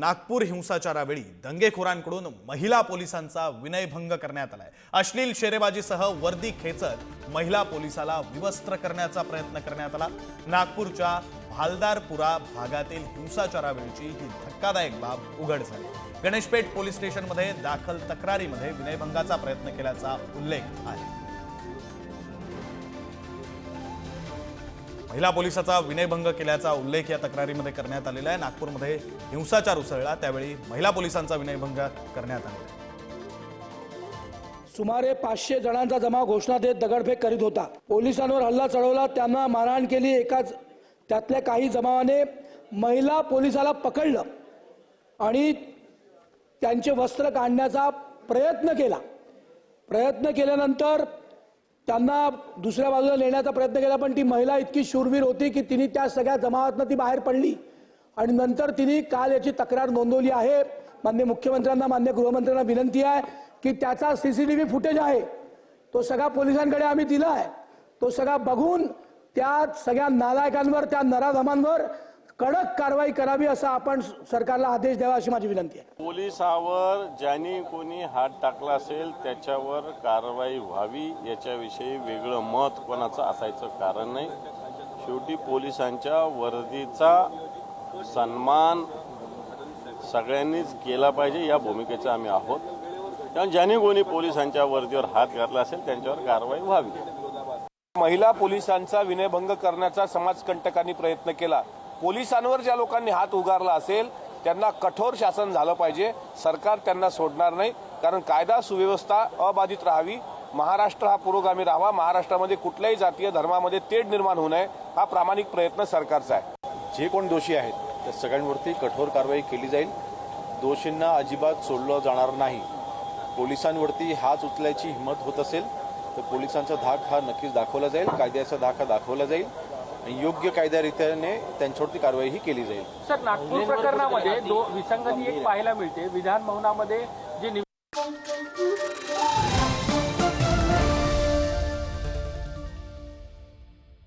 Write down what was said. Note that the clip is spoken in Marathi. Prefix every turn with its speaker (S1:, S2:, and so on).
S1: नागपूर हिंसाचारावेळी दंगेखोरांकडून महिला पोलिसांचा विनयभंग करण्यात आलाय. अश्लील शेरेबाजीसह वर्दी खेचत महिला पोलिसाला विवस्त्र करण्याचा प्रयत्न करण्यात आला. नागपूरच्या भालदारपुरा भागातील हिंसाचारावेळीची ही धक्कादायक बाब उघड झाली. गणेशपेठ पोलीस स्टेशनमध्ये दाखल तक्रारीमध्ये विनयभंगाचा प्रयत्न केल्याचा उल्लेख आहे. महिला पोलिसाचा विनयभंग केल्याचा उल्लेख या तक्रारीमध्ये करण्यात आलेला आहे. नागपूरमध्ये हिंसाचार उसळला. त्यावेळी महिला पोलिसांचा विनयभंग करण्यात आला.
S2: सुमारे पाचशे जणांचा जमा घोषणा देत दगडफेक करीत होता. पोलिसांवर हल्ला चढवला. त्यांना मारहाण केली. एकाच त्यातल्या काही जमावाने महिला पोलिसाला पकडलं आणि त्यांचे वस्त्र काढण्याचा प्रयत्न केला. प्रयत्न केल्यानंतर त्यांना दुसऱ्या बाजूला नेण्याचा प्रयत्न केला पण ती महिला इतकी शूरवीर होती की तिने त्या सगळ्या जमावातनं ती बाहेर पडली. आणि नंतर तिने काल याची तक्रार नोंदवली आहे. मान्य मुख्यमंत्र्यांना मान्य गृहमंत्र्यांना विनंती आहे की त्याचा C C T V footage आहे. तो सगळा पोलिसांकडे आम्ही दिला आहे तो सगळा बघून त्या सगळ्या नालायकांवर त्या नराधमांवर कडक कारवाई करावी असा आपण सरकारला आदेश द्यावा अशी माझी विनंती आहे.
S3: पोलिसावर ज्यांनी कोणी हात टाकला असेल त्याच्यावर कारवाई व्हावी याच्याविषयी वेगळं मत कोणाचं असायचं कारण नाही. शेवटी पोलिसांच्या वर्दीचा सन्मान सगळ्यांनीच केला पाहिजे या भूमिकेचे आम्ही आहोत. त्यामुळे ज्यांनी कोणी पोलिसांच्या वर्दीवर हात घातला असेल त्यांच्यावर कारवाई व्हावी.
S4: महिला पोलिसांचा विनयभंग करण्याचा समाजकंटकांनी प्रयत्न केला. पोलिसांवर ज्या लोकांनी हात उगारला असेल त्यांना कठोर शासन झालं पाहिजे. सरकार त्यांना सोडणार नाही. कारण कायदा सुव्यवस्था अबाधित राहावी. महाराष्ट्र हा पुरोगामी राहावा. महाराष्ट्रामध्ये कुठल्याही जातीय धर्मामध्ये तेढ निर्माण होऊ नये हा प्रामाणिक प्रयत्न सरकारचा आहे.
S5: जे कोण दोषी आहेत त्या सगळ्यांवरती कठोर कारवाई केली जाईल. दोषींना अजिबात सोडलं जाणार नाही. पोलिसांवरती हात उचलायची हिंमत होत असेल तर पोलिसांचा धाक हा नक्कीच दाखवला जाईल. कायद्याचा धाक हा दाखवला जाईल. योग्य कायद्यारीत्याने त्यांच्यावरती कारवाईही केली जाईल.
S6: सर नागपूर प्रकरणामध्ये दो विसंगती एक पाहायला मिळते. विधान भवनामध्ये जे